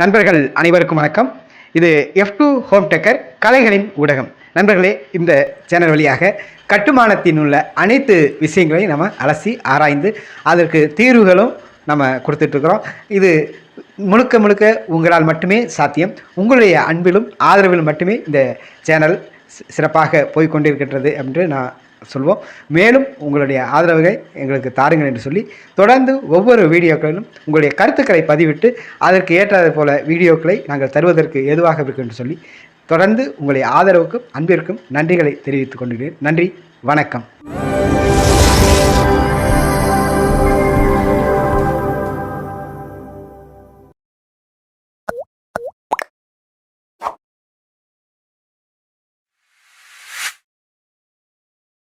நண்பர்கள் அனைவருக்கும் வணக்கம். இது எஃப் டூ ஹோம் டெக்கர் கலைகளின் ஊடகம். நண்பர்களே இந்த சேனல் வழியாக கட்டுமானத்தின் உள்ள அனைத்து விஷயங்களையும் நம்ம அலசி ஆராய்ந்து அதற்கு தீர்வுகளும் நம்ம கொடுத்துட்ருக்குறோம். இது முழுக்க முழுக்க உங்களால் மட்டுமே சாத்தியம். உங்களுடைய அன்பிலும் ஆதரவிலும் மட்டுமே இந்த சேனல் சிறப்பாக போய்கொண்டிருக்கின்றது என்று நான் சொல்வோம். மேலும் உங்களுடைய ஆதரவுகளை எங்களுக்கு தாருங்கள் என்று சொல்லி தொடர்ந்து ஒவ்வொரு வீடியோக்களிலும் உங்களுடைய கருத்துக்களை பதிவிட்டு அதற்கு ஏற்றது போல வீடியோக்களை நாங்கள் தருவதற்கு ஏதுவாக இருக்கும் என்று சொல்லி தொடர்ந்து உங்களுடைய ஆதரவுக்கும் அன்பிற்கும் நன்றிகளை தெரிவித்துக் கொண்டிருக்கிறேன் நன்றி வணக்கம்.